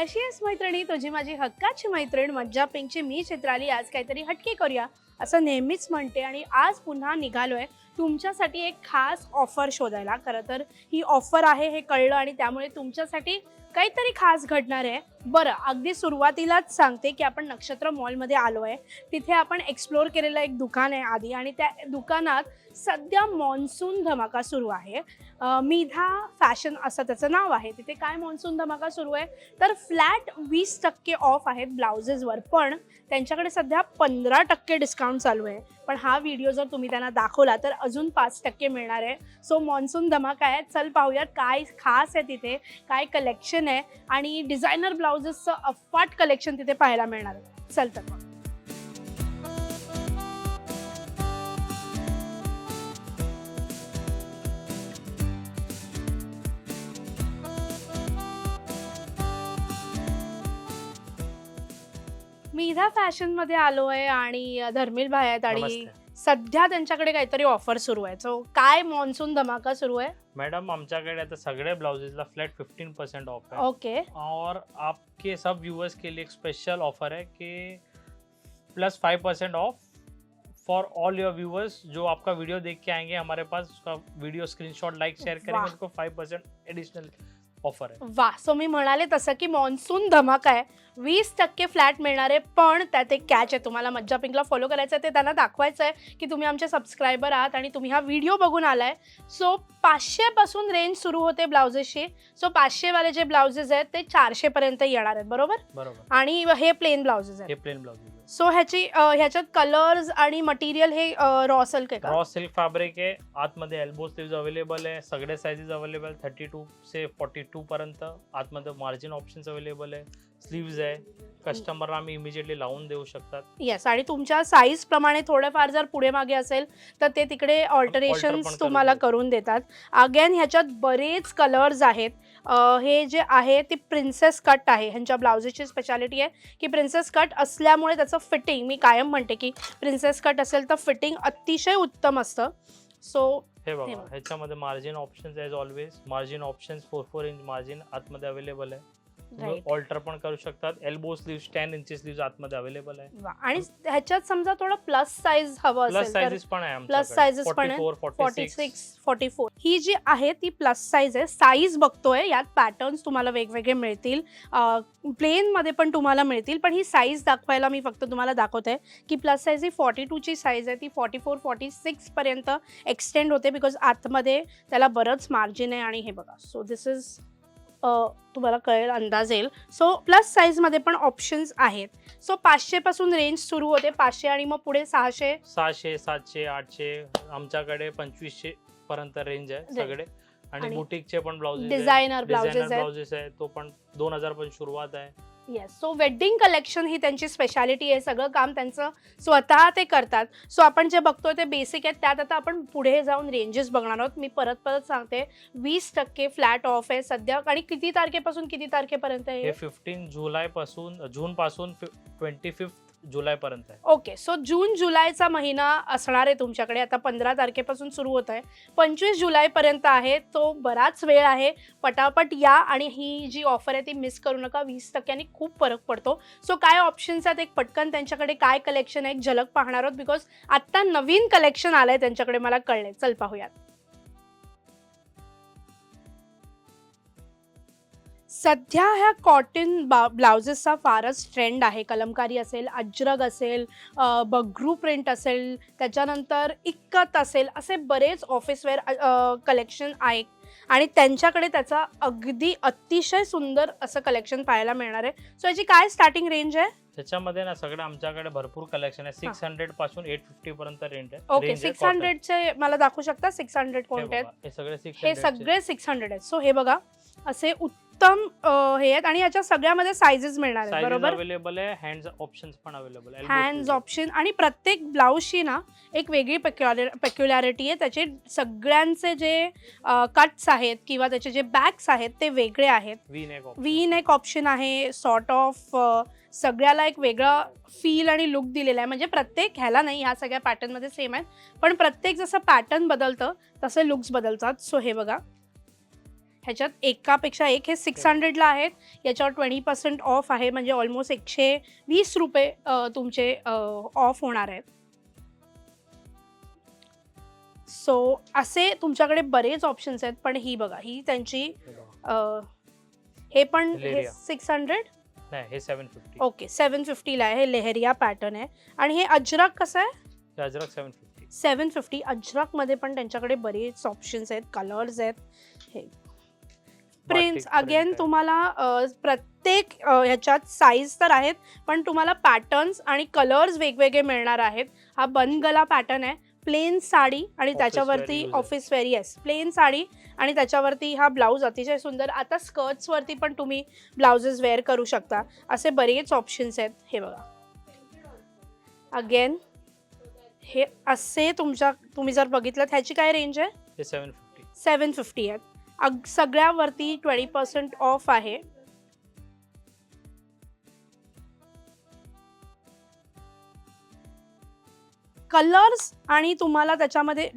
कशी आहेस मैत्रिणी? तुझी माझी हक्काची मैत्रीण मज्जा पिंकची मी चित्राली आज काहीतरी हटके करूया असं नेहमीच म्हणते. आणि आज पुन्हा निघालोय तुमच्यासाठी एक खास ऑफर शोधायला. खरं तर ही ऑफर आहे हे कळलं आणि त्यामुळे तुमच्यासाठी काहीतरी खास घडणार आहे. बरं अगदी सुरुवातीलाच सांगते की आपण नक्षत्र मॉलमध्ये आलो आहे तिथे आपण एक्सप्लोर केलेलं एक दुकान आहे आधी आणि त्या दुकानात सध्या मॉन्सून धमाका सुरू आहे. मिधा फॅशन असं त्याचं नाव आहे. तिथे काय मॉन्सून धमाका सुरू आहे? तर फ्लॅट वीस टक्के ऑफ आहेत ब्लाउजेसवर पण त्यांच्याकडे सध्या पंधरा टक्के डिस्काउंट चालू आहे. पण हा व्हिडिओ जर तुम्ही त्यांना दाखवला तर अजून पाच टक्के मिळणार आहे. सो मॉन्सून धमाका आहे. चल पाहूयात काय खास आहे तिथे काय कलेक्शन आहे आणि डिझायनर ब्लाउजेसचं अफाट कलेक्शन तिथे पाहायला मिळणार चल तर मग. मिधा फॅशनमध्ये आहे आणि धर्मिल भाई आहेत आणि सध्या त्यांच्याकडे काहीतरी ऑफ़र सुरू आहे. सो काय मॉन्सून धमाका सुरू आहे? मैडम आमच्याकडे आता सगळे ब्लाउजेसला फ्लॅट फिफ्टीन परसेंट ऑफ़ है ओके और आपके सब व्यूअर्स के लिए एक स्पेशल ऑफ़र है कि plus five percent off for all your viewers जो आपका वीडियो देख के आएँगे हमारे पास उसका वीडियो स्क्रीनशॉट लाइक शेयर करेंगे उसको फाइव परसेंट एडिशनल ऑफर है वा सो मी म्हणाले तसं की मॉन्सून धमाका आहे. वीस टक्के फ्लॅट मिळणार आहे पण त्यात एक कॅच आहे. तुम्हाला मज्जा पिंकला फॉलो करायचं आहे ते त्यांना दाखवायचं आहे की तुम्ही आमचे सबस्क्रायबर आहात आणि तुम्ही हा व्हिडिओ बघून आलाय. सो पाचशेपासून रेंज सुरू होते ब्लाउजेसची सो पाचशेवाले जे ब्लाउजेस आहेत ते चारशेपर्यंत येणार आहेत बरोबर? बरोबर. आणि हे प्लेन ब्लाउजेस हे आहेत प्लेन ब्लाउजेस सो ह्याची ह्याच्यात कलर्स आणि मटेरियल हे रॉ सिल्क आहे का? रॉ सिल्क फॅब्रिक आहे. आतमध्ये एल्बो स्लीव्ज अवेलेबल आहे. सगळे साइजेस अवेलेबल थर्टी टू से फोर्टी टू पर्यंत. आतमध्ये मार्जिन ऑप्शन्स अवेलेबल आहे. स्लीव्ज आहे. कस्टमरला आम्ही इमिजिएटली लावून देऊ शकतात. येस आणि तुमच्या साईज प्रमाणे थोडंफार जर पुढे मागे असेल तर ते तिकडे पण करून तुम्हाला. करून देतात. अगेन ह्याच्यात बरेच कलर्स आहेत. अं, हे जे आहे ते प्रिन्सेस कट आहे. ह्यांच्या ब्लाउजेसची स्पेशालिटी आहे की प्रिन्सेस कट असल्यामुळे त्याचं फिटिंग मी कायम म्हणते की प्रिन्सेस कट असेल तर फिटिंग अतिशय उत्तम असतं. सो हे हे बघा. बघा. ह्याच्यामध्ये margin options as always margin options four four inch margin आतमध्ये अवेलेबल आहे. ऑल्टर पण करू शकतात. एल्बो स्लीव्स टेन इंची स्लीव्स आतमध्ये अवेलेबल आहे. आणि ह्याच्यात समजा थोडं प्लस साईज हवं प्लस असेल तर पण आहे Plus sizes पण आहे. Four forty six six forty four ही जी आहे ती प्लस साईज आहे. साईज बघतोय यात पॅटर्न्स तुम्हाला वेगवेगळे मिळतील. प्लेनमध्ये पण तुम्हाला मिळतील पण ही साईज दाखवायला मी फक्त तुम्हाला दाखवते की प्लस साईज ही फॉर्टी टूची साईज आहे. ती फॉर्टी फोर फॉर्टी सिक्सपर्यंत एक्सटेंड होते बिकॉज आतमध्ये त्याला बरंच मार्जिन आहे आणि हे बघा. सो दिस इज तुम्हाला कळेल अंदाज येईल. सो प्लस साईजमध्ये पण ऑप्शन्स आहेत. सो पाचशेपासून रेंज सुरू होते. पाचशे आणि मग पुढे सहाशे? सहाशे सातशे आठशे आमच्याकडे पंचवीसशे पर्यंत रेंज आहे. सगळे. आणि बुटीकचे पण ब्लाउजेस डिझायनर ब्लाउजेस आहे तो पण दोन हजार पण सुरुवात आहे. येस सो वेडिंग कलेक्शन ही त्यांची स्पेशालिटी आहे. सगळं काम त्यांचं स्वतः ते करतात. सो आपण जे बघतोय ते बेसिक आहेत. त्यात आता आपण पुढे जाऊन रेंजेस बघणार आहोत. मी परत परत सांगते. वीस टक्के फ्लॅट ऑफ आहे सध्या. आणि किती तारखेपासून किती तारखेपर्यंत हे आहे फिफ्टीन जुलै पासून जून पासून ट्वेंटी फिफ्थ जुलैपर्यंत आहे. ओके सो जून जुलैचा महिना असणार आहे तुमच्याकडे. आता पंधरा तारखेपासून सुरू होत आहे. पंचवीस जुलैपर्यंत आहे. तो बराच वेळ आहे. पटापट या आणि ही जी ऑफर आहे ती मिस करू नका. वीस टक्क्यांनी खूप फरक पडतो. सो काय ऑप्शन्स आहेत? एक पटकन त्यांच्याकडे काय कलेक्शन आहे? एक झलक पाहणार आहोत बिकॉज आत्ता नवीन कलेक्शन आलंय त्यांच्याकडे. मला कळले चल पाहूयात. सध्या ह्या कॉटन बा ब्लाउजेसचा फारच ट्रेंड आहे. कलमकारी असेल अजरक असेल अ, बघरू प्रिंट असेल त्याच्यानंतर इक्कत असेल असे बरेच ऑफिसवेअर कलेक्शन आहे आणि त्यांच्याकडे त्याचा अगदी अतिशय सुंदर असं कलेक्शन पाहायला मिळणार आहे. सो याची काय स्टार्टिंग रेंज आहे? त्याच्यामध्ये ना सगळं आमच्याकडे भरपूर कलेक्शन आहे. सिक्स हंड्रेडपासून एट फिफ्टी पर्यंत रेंज आहे. Okay six cotton. हंड्रेडचे मला दाखवू शकता? सिक्स हंड्रेड कोणते आहेत? हे हे सगळे सिक्स हंड्रेड आहेत. सो हे बघा असे उत्तम अ, हे आहेत आणि याच्या सगळ्यामध्ये सायझेस मिळणार आहेत बरोबर? अवेलेबल आहे हँड्स ऑप्शन्स पण अवेलेबल आहे. हँड्स ऑप्शन आणि प्रत्येक ब्लाऊजची ना एक वेगळी पेक्युलॅरिटी आहे. त्याचे सगळ्यांचे जे कट्स आहेत किंवा त्याचे जे बॅग्स आहेत ते वेगळे आहेत. V neck V neck option आहे सॉर्ट ऑफ सगळ्याला एक वेगळा फील आणि लुक दिलेला आहे. म्हणजे प्रत्येक ह्याला नाही ह्या सगळ्या पॅटर्नमध्ये सेम आहेत. पण प्रत्येक जसं पॅटर्न बदलतं तसे लुक्स बदलतात. सो हे बघा. ह्याच्यात एकापेक्षा एक हे सिक्स हंड्रेडला आहेत. याच्यावर ट्वेंटी पर्सेंट ऑफ आहे. म्हणजे ऑलमोस्ट एकशे वीस रुपये तुमचे ऑफ होणार आहेत. सो असे तुमच्याकडे बरेच ऑप्शन्स आहेत. पण ही बघा ही त्यांची हे पण. सिक्स हंड्रेड नाही हे सेवन फिफ्टी ओके सेवन फिफ्टीला आहे. हे लेहरिया पॅटर्न आहे. आणि हे अजरक कसं आहे? Ajrak seven fifty seven fifty अजरकमध्ये पण त्यांच्याकडे बरेच ऑप्शन्स आहेत. कलर्स आहेत. हे प्रिन्स अगेन तुम्हाला प्रत्येक ह्याच्यात साईज तर आहेत पण तुम्हाला पॅटर्न्स आणि कलर्स वेगवेगळे मिळणार आहेत. हा बन गला पॅटर्न आहे. प्लेन साडी आणि त्याच्यावरती office wear yes plain sari आणि त्याच्यावरती हा ब्लाऊज अतिशय सुंदर. आता स्कर्ट्सवरती पण तुम्ही ब्लाउजेस वेअर करू शकता. असे बरेच ऑप्शन्स आहेत. हे बघा. अगेन हे असे तुमच्या तुम्ही जर बघितलं ह्याची काय रेंज आहे? सेवन फिफ्टी सेवन फिफ्टी आहेत. अग सगळ्यावरती ट्वेंटी पर्सेंट ऑफ आहे. कलर्स आणि तुम्हाला त्याच्यामध्ये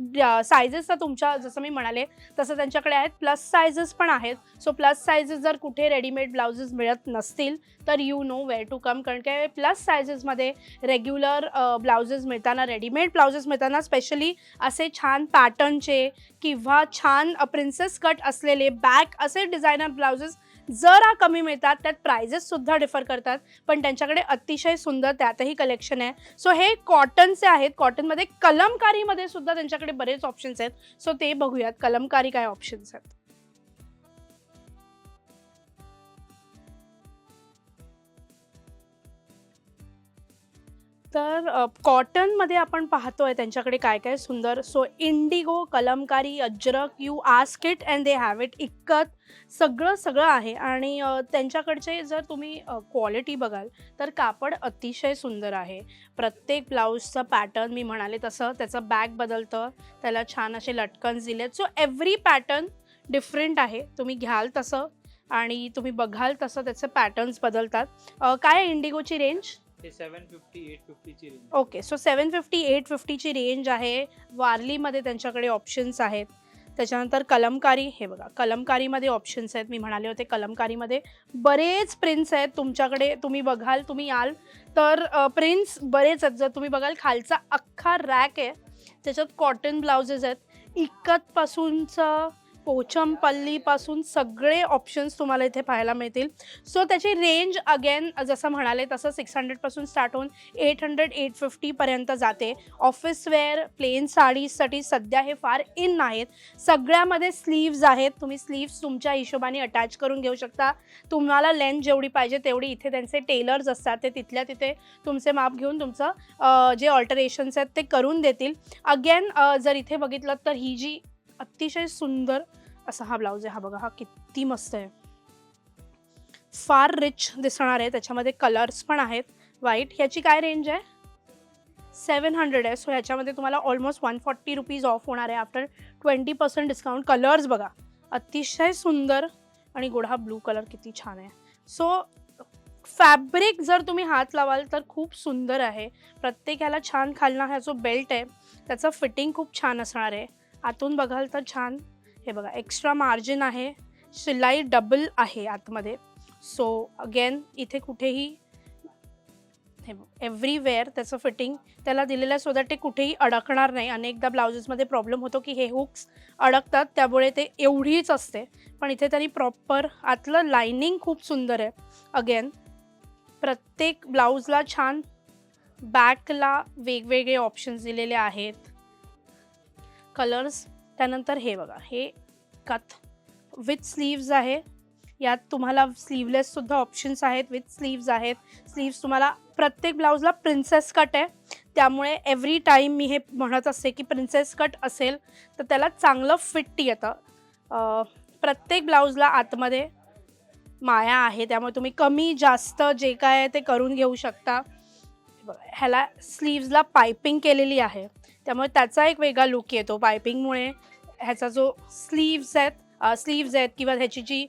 सायझेस तर तुमच्या जसं मी म्हणाले तसं त्यांच्याकडे आहेत. प्लस सायझेस पण आहेत. सो प्लस सायझेस जर कुठे रेडीमेड ब्लाउजेस मिळत नसतील तर you know where to come कारण काय प्लस सायझेसमध्ये रेग्युलर ब्लाउजेस मिळताना रेडीमेड ब्लाउजेस मिळताना स्पेशली असे छान पॅटर्नचे किंवा छान प्रिन्सेस कट असलेले बॅक असे डिझायनर ब्लाउजेस जरा कमी मिळतात त्यात प्राइजेस सुद्धा डिफर करतात. पण त्यांच्याकडे अतिशय सुंदर त्यातही कलेक्शन आहे. सो हे कॉटनचे आहेत कॉटनमध्ये कलमकारीमध्ये सुद्धा त्यांच्याकडे बरेच ऑप्शन्स आहेत. सो ते बघूयात कलमकारी काय ऑप्शन्स आहेत. तर कॉटनमध्ये आपण पाहतोय त्यांच्याकडे काय काय सुंदर. So indigo kalamkari ajrak you ask it and they have it ikat सगळं सगळं आहे. आणि त्यांच्याकडचे जर तुम्ही क्वालिटी बघाल तर कापड अतिशय सुंदर आहे. प्रत्येक ब्लाऊजचं पॅटर्न मी म्हणाले तसं त्याचं बॅग बदलतं त्याला छान असे लटकन्स दिलेत. सो एव्हरी पॅटर्न डिफरंट आहे. तुम्ही घ्याल तसं आणि तुम्ही बघाल तसं त्याचे पॅटर्न्स बदलतात. काय आहे इंडिगोची range seven fifty eight फिफ्टीची range okay so seven fifty eight फिफ्टीची range आहे. वारलीमध्ये त्यांच्याकडे ऑप्शन्स आहेत. त्याच्यानंतर कलमकारी हे बघा कलमकारीमध्ये ऑप्शन्स आहेत. मी म्हणाले होते कलमकारीमध्ये. बरेच प्रिंट्स आहेत तुमच्याकडे तुम्ही बघाल तुम्ही याल. तर प्रिंट्स बरेच आहेत. जर तुम्ही बघाल खालचा अख्खा रॅक आहे. त्याच्यात कॉटन ब्लाउजेस आहेत. इक्कतपासूनचं पोचमपल्लीपासून सगळे ऑप्शन्स तुम्हाला इथे पाहायला मिळतील. सो त्याची रेंज अगेन जसं म्हणाले तसं सिक्स हंड्रेडपासून स्टार्ट होऊन एट हंड्रेड एट फिफ्टीपर्यंत जाते. ऑफिस वेअर प्लेन साडीजसाठी सध्या हे फार इन आहेत सगळ्यामध्ये स्लीव्ज आहेत. तुम्ही स्लीव्स तुमच्या हिशोबाने अटॅच करून घेऊ शकता. तुम्हाला लेंथ जेवढी पाहिजे तेवढी इथे त्यांचे टेलर्स असतात. ते तिथल्या तिथे तुमचे माप घेऊन तुमचं जे ऑल्टरेशन्स आहेत ते करून देतील. अगेन जर इथे बघितलं तर ही जी अतिशय सुंदर असा हा ब्लाऊज आहे. हा बघा हा किती मस्त आहे. फार रिच दिसणार आहे. त्याच्यामध्ये कलर्स पण आहेत. व्हाईट ह्याची काय रेंज आहे? सेवन हंड्रेड आहे. सो ह्याच्यामध्ये तुम्हाला almost one forty rupees off होणार आहे. After twenty percent discount colours बघा अतिशय सुंदर आणि गोडा ब्लू कलर किती छान आहे. सो फॅब्रिक जर तुम्ही हात लावाल तर खूप सुंदर आहे. प्रत्येकाला छान खालना हा जो बेल्ट आहे त्याचं फिटिंग खूप छान असणार आहे. आतून बघाल तर छान. हे बघा एक्स्ट्रा मार्जिन आहे. शिलाई डबल आहे आतमध्ये. सो अगेन इथे कुठेही हे एव्हरीवेअर त्याचं फिटिंग त्याला दिलेलं आहे सो दॅट ते कुठेही अडकणार नाही. अनेकदा ब्लाउजेसमध्ये प्रॉब्लेम होतो की हे हुक्स अडकतात त्यामुळे ते एवढीच असते. पण इथे त्यांनी प्रॉपर आतलं लाइनिंग खूप सुंदर आहे. अगेन प्रत्येक ब्लाऊजला छान बॅकला वेगवेगळे ऑप्शन्स दिलेले आहेत. कलर्स त्यानंतर हे बघा हे कथ विथ स्लीव्ज आहे. यात तुम्हाला स्लीवलेससुद्धा ऑप्शन्स आहेत विथ स्लीव्ज आहेत. स्लीव्स तुम्हाला प्रत्येक ब्लाऊजला प्रिन्सेस कट आहे. त्यामुळे एव्हरी टाईम मी हे म्हणत असते की प्रिन्सेस कट असेल तर त्याला चांगलं फिट येतं. प्रत्येक ब्लाऊजला आतमध्ये माया आहे त्यामुळे तुम्ही कमी जास्त जे काय आहे ते करून घेऊ शकता. बघा, ह्याला स्लीव्जला पायपिंग केलेली आहे. त्यामुळे त्याचा एक वेगळा लुक येतो पायपिंगमुळे ह्याचा जो स्लीव्ज आहेत स्लीव्ज आहेत किंवा ह्याची जी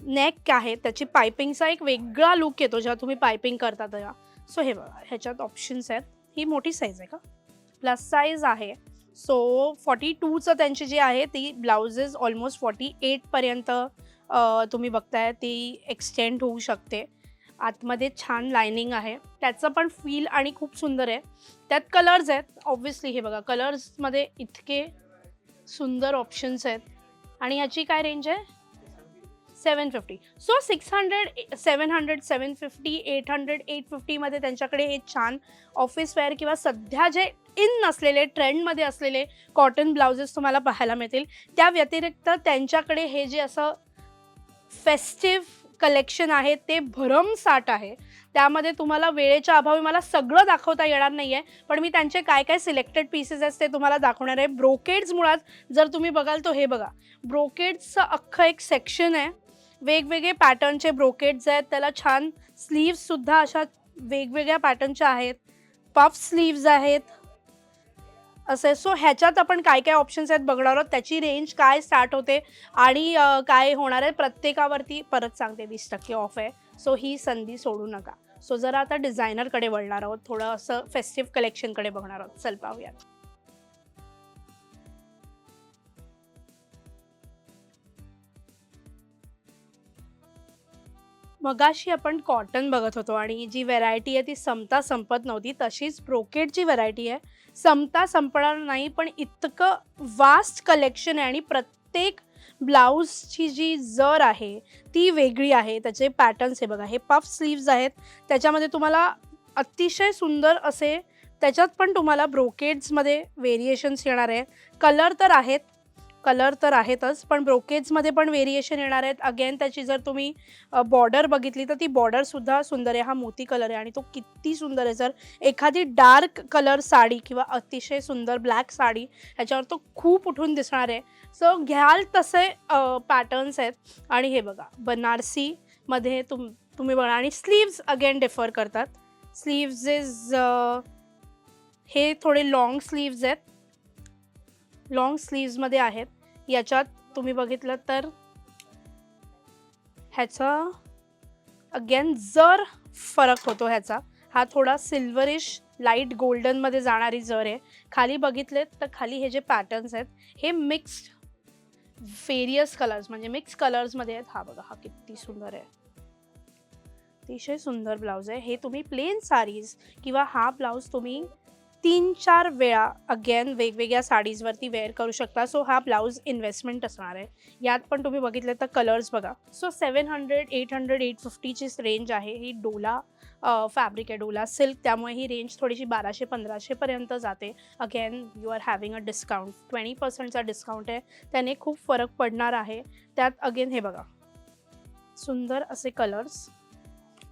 नेक आहे त्याची पायपिंगचा एक वेगळा लुक येतो जेव्हा तुम्ही पायपिंग करता तेव्हा. सो हे बघा ह्याच्यात ऑप्शन्स आहेत. ही मोठी साईज आहे का? प्लस साईज आहे. सो फॉर्टी टूचं त्यांची जी आहे ती ब्लाउजेस ऑलमोस्ट फॉर्टी एटपर्यंत तुम्ही बघताय ती एक्सटेंड होऊ शकते. आतमध्ये छान लायनिंग आहे. त्याचं पण फील आणि खूप सुंदर आहे. त्यात कलर्स आहेत ऑब्व्हियसली हे बघा कलर्समध्ये इतके सुंदर ऑप्शन्स आहेत. आणि ह्याची काय रेंज आहे? Seven fifty so six hundred seven hundred seven fifty eight hundred eight फिफ्टीमध्ये त्यांच्याकडे हे छान ऑफिस वेअर किंवा सध्या जे इन नसलेले ट्रेंडमध्ये असलेले कॉटन ब्लाउजेस तुम्हाला पाहायला मिळतील. त्या व्यतिरिक्त त्यांच्याकडे हे जे असं फेस्टिव्ह कलेक्शन आहे ते भरमसाठ आहे. त्यामध्ये तुम्हाला वेळेच्या अभावी मला सगळं दाखवता येणार नाही आहे पण मी त्यांचे काय काय सिलेक्टेड पीसेस आहेत ते तुम्हाला दाखवणार आहे. ब्रोकेड्स मुळात जर तुम्ही बघाल तो हे बघा. ब्रोकेड्सचं अख्खं एक सेक्शन आहे. वेगवेगळे पॅटर्नचे ब्रोकेड्स आहेत. त्याला छान स्लीव्हसुद्धा अशा वेगवेगळ्या पॅटर्नच्या आहेत. पफ स्लीव्ज आहेत. असे सो ह्याच्यात आपण काय काय ऑप्शन्स आहेत बघणार आहोत? त्याची रेंज काय स्टार्ट होते आणि काय होणार आहे? प्रत्येकावरती परत सांगते. वीस टक्के ऑफ आहे. सो ही संधी सोडू नका. सो जरा आता डिझायनरकडे वळणार आहोत. थोडं असं फेस्टिव्ह कलेक्शनकडे बघणार आहोत. चल पाहूयात. मगाशी आपण कॉटन बघत होतो आणि जी व्हेरायटी आहे ती संपता संपत नव्हती तशीच ब्रोकेटची व्हरायटी आहे. संपता संपणार नाही पण इतकं वास्ट कलेक्शन आहे आणि प्रत्येक ब्लाऊजची जी जर आहे ती वेगळी आहे. त्याचे पॅटर्न्स हे बघा हे पफ स्लीव्ज आहेत. त्याच्यामध्ये तुम्हाला अतिशय सुंदर असे त्याच्यात पण तुम्हाला ब्रोकेड्समध्ये व्हेरिएशन्स येणार आहे कलर तर आहेत कलर तर आहेतच पण ब्रोकेजमध्ये पण व्हेरिएशन येणार आहेत. अगेन त्याची जर तुम्ही बॉर्डर बघितली तर ती बॉर्डरसुद्धा सुंदर आहे. हा मोती कलर आहे आणि तो किती सुंदर आहे. जर एखादी डार्क कलर साडी किंवा अतिशय सुंदर ब्लॅक साडी ह्याच्यावर तो खूप उठून दिसणार आहे. सो घ्याल तसे पॅटर्न्स आहेत. आणि हे बघा बनारसीमध्ये तुम तुम्ही बघा. आणि स्लीव्ज अगेन डिफर करतात. स्लीव्ज इज हे थोडे लॉंग स्लीव्ज आहेत. लॉंग स्लीव्जमध्ये आहेत. याच्यात तुम्ही बघितलं तर ह्याचा अगेन जर फरक होतो ह्याचा हा थोडा सिल्वरिश लाइट गोल्डनमध्ये जाणारी जर आहे. खाली बघितलेत तर खाली हे जे पॅटर्न्स आहेत हे मिक्स्ड फेरियस कलर्स म्हणजे मिक्स कलर्समध्ये आहेत. हा बघा हा किती सुंदर आहे. अतिशय सुंदर ब्लाऊज आहे. हे तुम्ही प्लेन साडीज किंवा हा ब्लाऊज तुम्ही तीन चार वेळा अगेन वेगवेगळ्या साडीजवरती वेअर करू शकता. सो हा ब्लाऊज इन्व्हेस्टमेंट असणार आहे. यात पण तुम्ही बघितलं तर कलर्स बघा. So seven hundred eight hundred eight फिफ्टीचीच range आहे. ही डोला फॅब्रिक आहे डोला. सिल्क त्यामुळे ही रेंज थोडीशी बाराशे पंधराशेपर्यंत जाते. Again you are having a discount twenty पर्सेंटचा discount आहे. त्याने खूप फरक पडणार आहे. त्यात अगेन हे बघा. सुंदर असे कलर्स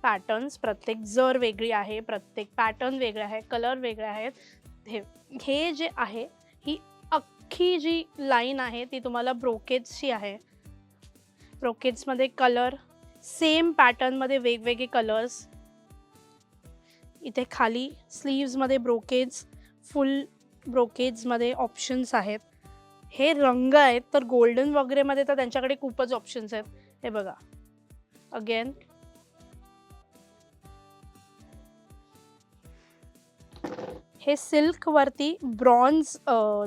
पॅटर्न्स प्रत्येक जर वेगळी आहे प्रत्येक पॅटर्न वेगळे आहे कलर वेगळे आहेत हे हे जे आहे ही अख्खी जी लाईन आहे ती तुम्हाला ब्रोकेजची आहे. ब्रोकेजमध्ये कलर सेम पॅटर्नमध्ये वेगवेगळे कलर्स इथे खाली स्लीव्समध्ये ब्रोकेज फुल ब्रोकेजमध्ये ऑप्शन्स आहेत. हे रंग आहेत तर गोल्डन वगैरेमध्ये तर त्यांच्याकडे खूपच ऑप्शन्स आहेत. हे बघा. अगेन हे सिल्कवरती ब्रॉन्झ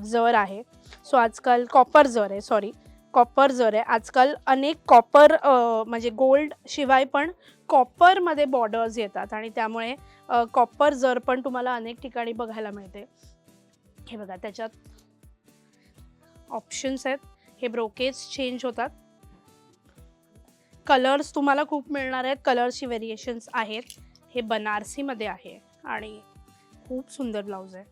जर आहे. सो आजकाल कॉपर जर आहे सॉरी. कॉपर जर आहे. आजकाल अनेक कॉपर म्हणजे गोल्ड शिवाय पण कॉपरमध्ये बॉर्डर्स येतात आणि त्यामुळे कॉपर जर पण तुम्हाला अनेक ठिकाणी बघायला मिळते. हे बघा त्याच्यात ऑप्शन्स आहेत. हे ब्रोकेज चेंज होतात. कलर्स तुम्हाला खूप मिळणार आहेत. कलर्सची व्हेरिएशन्स आहेत. हे बनारसीमध्ये आहे आणि खूप सुंदर ब्लाऊज आहे.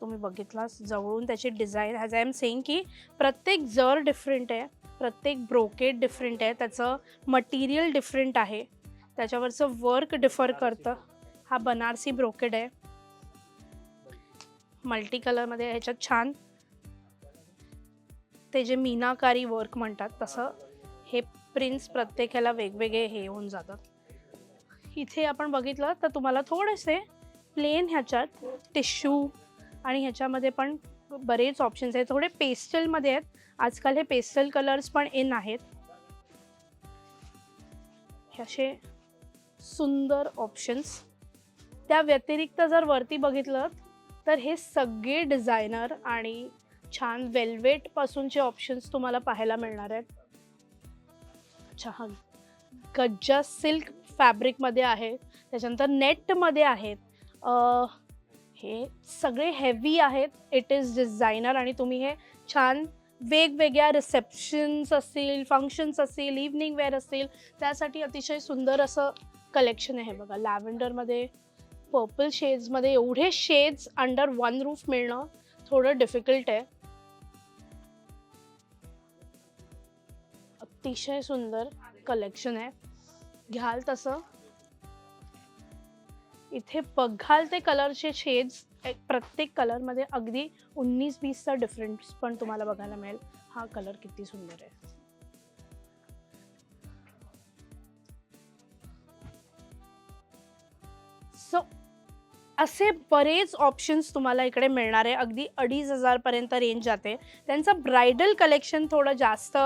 तुम्ही बघितला जवळून त्याची design as I am saying की प्रत्येक जर डिफरंट आहे प्रत्येक ब्रोकेड डिफरंट आहे त्याचं मटेरियल डिफरंट आहे त्याच्यावरचं वर्क डिफर करतं. हा बनारसी ब्रोकेड आहे. मल्टी कलरमध्ये ह्याच्यात छान. ते जे मीनाकारी वर्क म्हणतात तसं हे प्रिन्स प्रत्येक ह्याला वेगवेगळे हे होऊन जातात इथे आपण बघितलं तर तुम्हाला थोडेसे प्लेन ह्याच्यात टिश्यू आणि ह्याच्यामध्ये पण बरेच ऑप्शन्स आहेत. थोडे पेस्टलमध्ये आहेत. आजकाल हे पेस्टल कलर्स पण इन आहेत. हे असे सुंदर ऑप्शन्स त्या व्यतिरिक्त जर वरती बघितलं तर हे सगळे डिझायनर आणि छान वेल्वेटपासूनचे ऑप्शन्स तुम्हाला पाहायला मिळणार आहेत. अच्छा हां गज्जा सिल्क फॅब्रिकमध्ये आहे. त्याच्यानंतर नेटमध्ये आहेत. हे सगळे हेवी आहेत. इट इज डिझायनर आणि तुम्ही हे छान वेगवेगळ्या रिसेप्शन्स असतील फंक्शन्स असतील इव्हनिंग वेअर असतील त्यासाठी अतिशय सुंदर असं कलेक्शन आहे बघा. लॅव्हेंडरमध्ये पर्पल शेड्समध्ये एवढे शेड्स अंडर वन रूफ मिळणं थोडं डिफिकल्ट आहे. अतिशय सुंदर कलेक्शन आहे. घ्याल तसं. इथे बघाल ते कलरचे शेड्स प्रत्येक कलरमध्ये अगदी उन्नीस वीसचा डिफरन्स पण तुम्हाला बघायला मिळेल. हा कलर किती सुंदर आहे. सो असे बरेच ऑप्शन्स तुम्हाला इकडे मिळणार आहे. अगदी अडीच हजारपर्यंत रेंज जाते. त्यांचं ब्रायडल कलेक्शन थोडं जास्त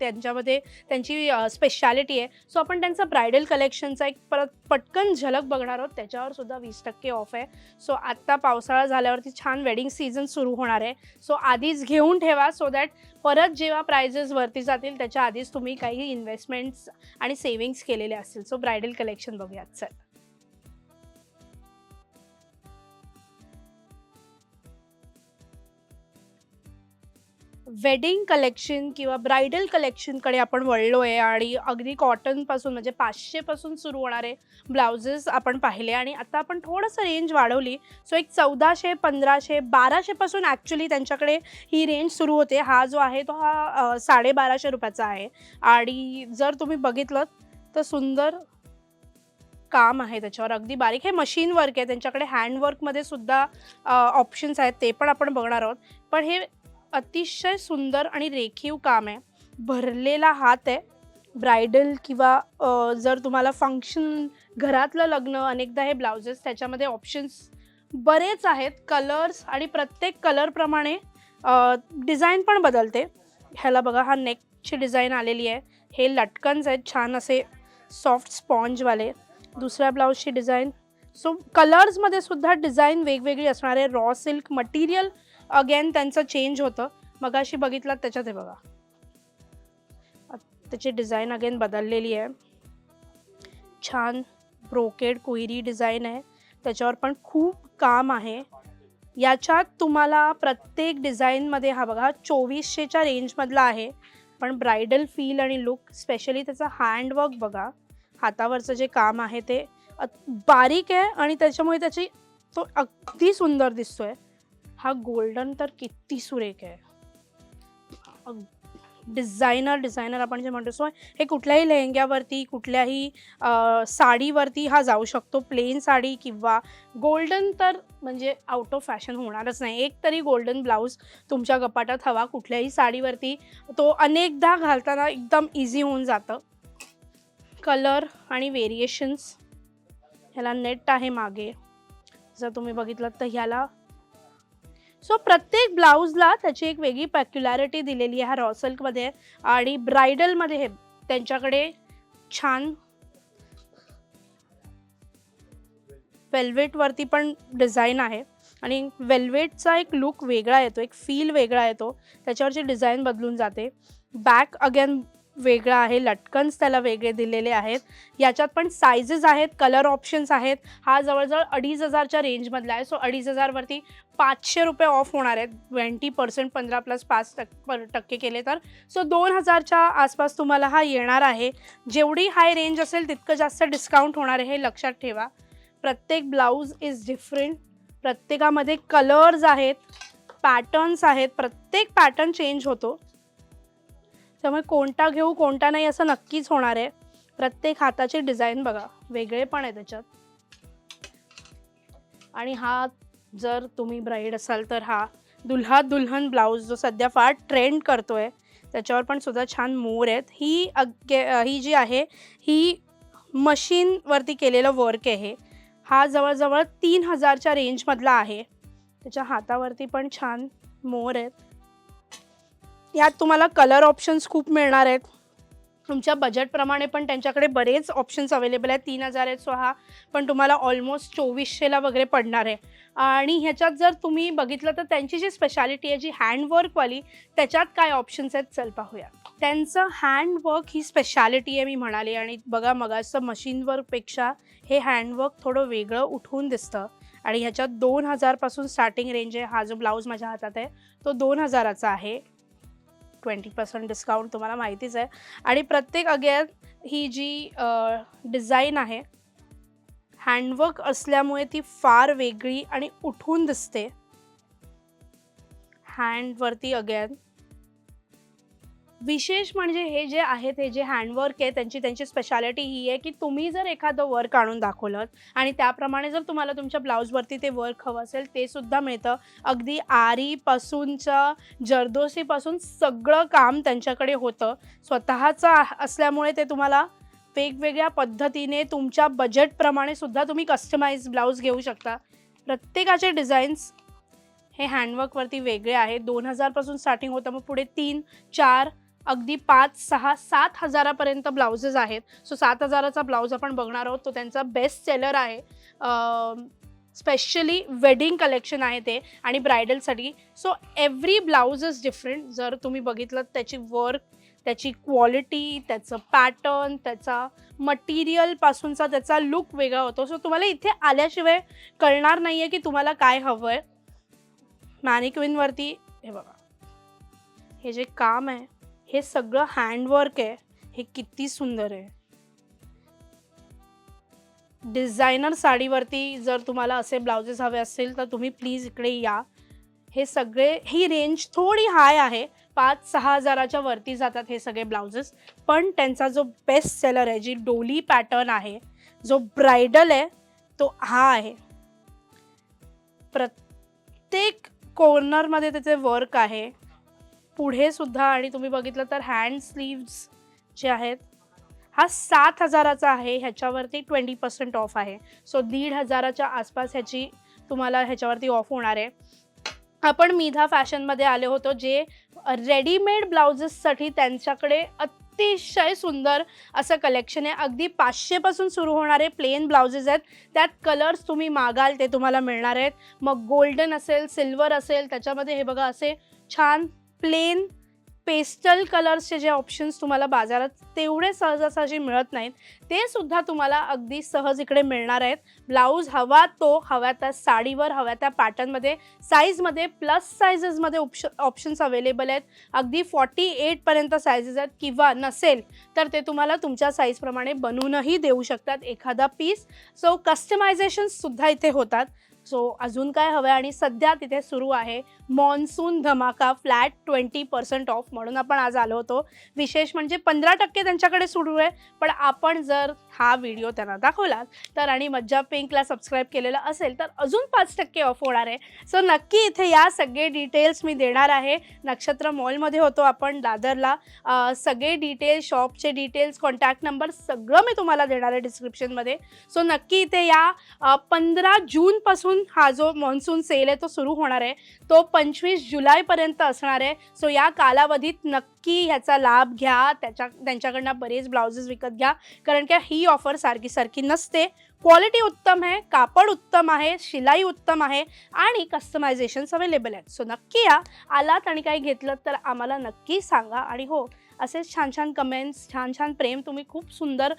त्यांच्यामध्ये त्यांची स्पेशालिटी आहे. सो आपण त्यांचं ब्रायडल कलेक्शनचा एक परत पटकन झलक बघणार आहोत. त्याच्यावर सुद्धा वीस टक्के ऑफ आहे. सो आत्ता पावसाळा झाल्यावरती छान वेडिंग सीझन सुरू होणार आहे. सो आधीच घेऊन ठेवा सो दॅट परत जेव्हा प्राइजेस वरती जातील त्याच्या आधीच तुम्ही काही इन्व्हेस्टमेंट्स आणि सेविंग्स केलेले असतील. सो ब्रायडल कलेक्शन बघूयात सर वेडिंग कलेक्शन किंवा ब्रायडल कलेक्शनकडे आपण वळलो आहे आणि अगदी कॉटनपासून म्हणजे पाचशेपासून सुरू होणारे ब्लाउजेस आपण पाहिले आणि आता आपण थोडंसं रेंज वाढवली. सो एक चौदाशे पंधराशे बाराशेपासून ॲक्च्युली त्यांच्याकडे ही रेंज सुरू होते. हा जो आहे तो हा साडेबाराशे रुपयाचा आहे. आणि जर तुम्ही बघितलं तर सुंदर काम आहे त्याच्यावर. अगदी बारीक हे मशीन वर्क आहे. त्यांच्याकडे हँडवर्कमध्ये सुद्धा ऑप्शन्स आहेत. ते पण आपण बघणार आहोत. पण हे अतिशय सुंदर आणि रेखीव काम आहे. भरलेला हात आहे. ब्रायडल किंवा जर तुम्हाला फंक्शन घरातलं लग्न अनेकदा हे ब्लाउजेस त्याच्यामध्ये ऑप्शन्स बरेच आहेत. कलर्स आणि प्रत्येक कलरप्रमाणे डिझाईन पण बदलते. ह्याला बघा हा नेकची डिझाईन आलेली आहे. हे लटकन्स आहेत छान असे सॉफ्ट स्पॉन्जवाले दुसऱ्या ब्लाऊजची डिझाईन सो कलर्समध्ये सुद्धा डिझाईन वेगवेगळी असणार. आहे रॉ सिल्क मटेरियल अगेन त्यांचं चेंज होतं. मगाशी बघितलात त्याच्यात हे बघा. त्याची डिझाईन अगेन बदललेली आहे. छान ब्रोकेड कोयरी डिझाईन आहे. त्याच्यावर पण खूप काम आहे. याच्यात तुम्हाला प्रत्येक डिझाईनमध्ये हा बघा चोवीसशेच्या रेंजमधला आहे. पण ब्रायडल फील आणि लुक स्पेशली त्याचा हँडवर्क बघा. हातावरचं जे काम आहे ते. बारीक आहे आणि त्याच्यामुळे त्याची तो अगदी सुंदर दिसतोय. हा गोल्डन तर किती सुरेख आहे. डिझायनर डिझायनर आपण जे म्हणतो सो हे कुठल्याही लेहंग्यावरती कुठल्याही साडीवरती हा जाऊ शकतो प्लेन साडी किंवा गोल्डन तर म्हणजे आउट ऑफ फॅशन होणारच नाही. एक तरी गोल्डन ब्लाऊज तुमच्या कपाटात हवा कुठल्याही साडीवरती. तो अनेकदा घालताना एकदम इझी होऊन जातं. कलर आणि व्हेरिएशन्स ह्याला नेट आहे मागे. जर तुम्ही बघितलं तर ह्याला सो प्रत्येक ब्लाऊजला त्याची एक वेगळी पॅक्युलॅरिटी दिलेली आहे रॉ सिल्कमध्ये आणि ब्रायडलमध्ये हे त्यांच्याकडे छान वेल्वेटवरती पण डिझाईन आहे. आणि वेल्वेटचा एक लुक वेगळा येतो एक फील वेगळा येतो. त्याच्यावरची डिझाईन बदलून जाते. बॅक अगेन वेगळा आहे लटकन्स त्याला वेगळे दिलेले आहेत. याच्यात पण सायझेस आहेत कलर ऑप्शन्स आहेत. हा जवळजवळ अडीच हजारच्या रेंजमधला आहे. सो अडीच हजारवरती पाचशे रुपये ऑफ होणार आहेत. ट्वेंटी पर्सेंट पंधरा प्लस पाच टक् पर- टक्के केले तर. सो दोन हजारच्या आसपास तुम्हाला हा येणार आहे. जेवढी हाय रेंज असेल तितकं जास्त डिस्काउंट होणार आहे हे लक्षात ठेवा. प्रत्येक ब्लाऊज इज डिफरंट प्रत्येकामध्ये कलर्स आहेत पॅटर्न्स आहेत. प्रत्येक पॅटर्न चेंज होतो. त्यामुळे कोणता घेऊ कोणता नाही असं नक्कीच होणार आहे. प्रत्येक हाताची डिझाईन बघा वेगळे पण आहे त्याच्यात. आणि हा जर तुम्ही ब्राईड असाल तर हा दुल्हा दुल्हन ब्लाऊज जो सध्या फार ट्रेंड करतो आहे त्याच्यावर पण सुद्धा छान मोर आहेत. ही अगे ही जी आहे ही मशीनवरती केलेलं वर्क आहे हा. जवळजवळ तीन हजारच्या रेंजमधला आहे. त्याच्या हातावरती पण छान मोर आहेत. यात तुम्हाला कलर ऑप्शन्स खूप मिळणार आहेत. तुमच्या बजेटप्रमाणे पण त्यांच्याकडे बरेच ऑप्शन्स अवेलेबल आहेत. तीन हजार आहेत सो हा पण तुम्हाला ऑलमोस्ट चोवीसशेला वगैरे पडणार आहे. आणि ह्याच्यात जर तुम्ही बघितलं तर त्यांची जी स्पेशालिटी आहे जी हँडवर्कवाली त्याच्यात काय ऑप्शन्स आहेत चल पाहूया. त्यांचं हँडवर्क ही स्पेशालिटी आहे मी म्हणाले. आणि बघा मगाचं मशीन वर्कपेक्षा हे हँडवर्क थोडं वेगळं उठून दिसतं. आणि ह्याच्यात दोन हजारपासून स्टार्टिंग रेंज आहे. हा जो ब्लाऊज माझ्या हातात आहे तो दोन हजाराचा आहे. ट्वेंटी पर्सेंट डिस्काउंट तुम्हाला माहितीच आहे. आणि प्रत्येक अगेन ही जी डिझाईन आहे हँडवर्क असल्यामुळे ती फार वेगळी आणि उठून दिसते. हँडवरती अगेन विशेष म्हणजे हे जे आहेत हे जे हँडवर्क आहे त्यांची त्यांची स्पेशालिटी ही आहे की तुम्ही जर एखादं वर्क आणून दाखवलं आणि त्याप्रमाणे जर तुम्हाला तुमच्या ब्लाऊजवरती ते वर्क हवं असेल ते सुद्धा मिळतं. अगदी आरीपासूनच्या जरदोशीपासून सगळं काम त्यांच्याकडे होतं. स्वतःचं असल्यामुळे ते तुम्हाला वेगवेगळ्या पद्धतीने तुमच्या बजेटप्रमाणे सुद्धा तुम्ही कस्टमाइज ब्लाऊज घेऊ शकता. प्रत्येकाचे डिझाईन्स हे हँडवर्कवरती वेगळे आहे दोन हजारपासून स्टार्टिंग होतं मग पुढे तीन चार अगदी पाच सहा सात हजारापर्यंत ब्लाउजेस आहेत. सो सात हजाराचा ब्लाऊज आपण बघणार आहोत. तो त्यांचा बेस्ट सेलर आहे. स्पेशली वेडिंग कलेक्शन आहे ते आणि ब्रायडलसाठी so every blouse is different जर तुम्ही बघितलं त्याची वर्क त्याची क्वालिटी त्याचं पॅटर्न त्याचा मटेरियलपासूनचा त्याचा लुक वेगळा होतो. सो तुम्हाला इथे आल्याशिवाय कळणार नाही आहे की तुम्हाला काय हवं आहे मॅनिक्विनवरती हे बघा. हे जे काम आहे हे सगळं हँडवर्क आहे. हे किती सुंदर आहे. डिझायनर साडीवरती जर तुम्हाला असे ब्लाउजेस हवे असतील तर तुम्ही प्लीज इकडे या. हे सगळे ही रेंज थोडी हाय आहे. पाच सहा हजाराच्या वरती जातात हे सगळे ब्लाउजेस पण त्यांचा जो बेस्ट सेलर आहे जी डोली पॅटर्न आहे जो ब्रायडल आहे तो हा आहे. प्रत्येक कॉर्नरमध्ये त्याचे वर्क आहे. पुढे सुद्धा आणि तुम्ही बघितलं तर हँड स्लीव्ज जे आहेत हा सात हजाराचा आहे ह्याच्यावरती ट्वेंटी पर्सेंट ऑफ आहे. सो दीड हजाराच्या आसपास ह्याची तुम्हाला ह्याच्यावरती ऑफ होणार आहे. आपण मिधा फॅशनमध्ये आले होतो जे रेडीमेड ब्लाउजेससाठी त्यांच्याकडे अतिशय सुंदर असं कलेक्शन आहे. अगदी पाचशेपासून सुरू होणारे प्लेन ब्लाउजेस आहेत. त्यात कलर्स तुम्ही मागाल ते तुम्हाला मिळणार आहेत. मग गोल्डन असेल सिल्वर असेल त्याच्यामध्ये हे बघा असे छान प्लेन पेस्टल कलर्सचे जे ऑप्शन्स तुम्हाला बाजारात तेवढे सहजासहजी मिळत नाहीत. ते सुद्धा तुम्हाला अगदी सहज इकडे मिळणार आहेत. ब्लाऊज हवा तो हव्या त्या साडीवर हव्या त्या पॅटर्नमध्ये साईजमध्ये प्लस सायझेसमध्ये ऑप्श ऑप्शन्स अवेलेबल आहेत. अगदी फॉर्टी एटपर्यंत सायझेस आहेत. किंवा नसेल तर ते तुम्हाला तुमच्या साईजप्रमाणे बनवूनही देऊ शकतात एखादा पीस सो कस्टमायझेशन्ससुद्धा इथे होतात. सो अजून काय हवं आहे आणि सध्या तिथे सुरू आहे मॉन्सून धमाका फ्लॅट ट्वेंटी पर्सेंट ऑफ म्हणून आपण आज आलो होतो. विशेष म्हणजे पंधरा टक्के त्यांच्याकडे सुरू आहे. पण आपण जर हा व्हिडिओ त्यांना दाखवला तर आणि मज्जा पिंकला सबस्क्राईब केलेलं असेल तर अजून पाच टक्के ऑफ होणार आहे. सो नक्की इथे या सगळे डिटेल्स मी देणार आहे. नक्षत्र मॉलमध्ये होतो आपण दादरला. सगळे डिटेल्स शॉपचे डिटेल्स कॉन्टॅक्ट नंबर सगळं मी तुम्हाला देणार आहे डिस्क्रिप्शनमध्ये सो नक्की इथे या पंधरा जूनपासून हा जो मॉन्सून सेल आहे तो सुरू होणार आहे. तो पंचवीस जुलैपर्यंत असणार आहे. सो या कालावधीत नक्की ह्याचा लाभ घ्या. त्याच्या त्यांच्याकडनं बरेच ब्लाउजेस विकत घ्या. कारण की ही ऑफर सारखी सारखी नसते. क्वालिटी उत्तम आहे कापड उत्तम आहे शिलाई उत्तम आहे आणि कस्टमायझेशन्स अवेलेबल आहेत. सो नक्की या. आलात आणि काही घेतलं तर आम्हाला नक्की सांगा. आणि हो असेच छान छान कमेंट्स छान छान प्रेम तुम्ही खूप सुंदर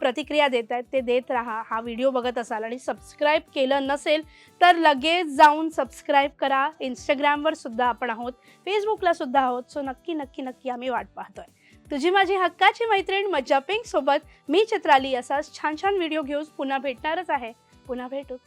प्रतिक्रिया देत आहेत ते देत राहा. हा व्हिडिओ बघत असाल आणि सबस्क्राईब केलं नसेल तर लगेच जाऊन सबस्क्राईब करा. इंस्टाग्रामवर सुद्धा आपण आहोत. फेसबुकला सुद्धा आहोत. सो नक्की नक्की नक्की आम्ही वाट पाहतोय. तुझी माझी हक्काची मैत्रीण मज्जा पिंक सोबत मी चित्राली असाच छान छान व्हिडिओ घेऊन पुन्हा भेटणारच आहे. पुन्हा भेटूच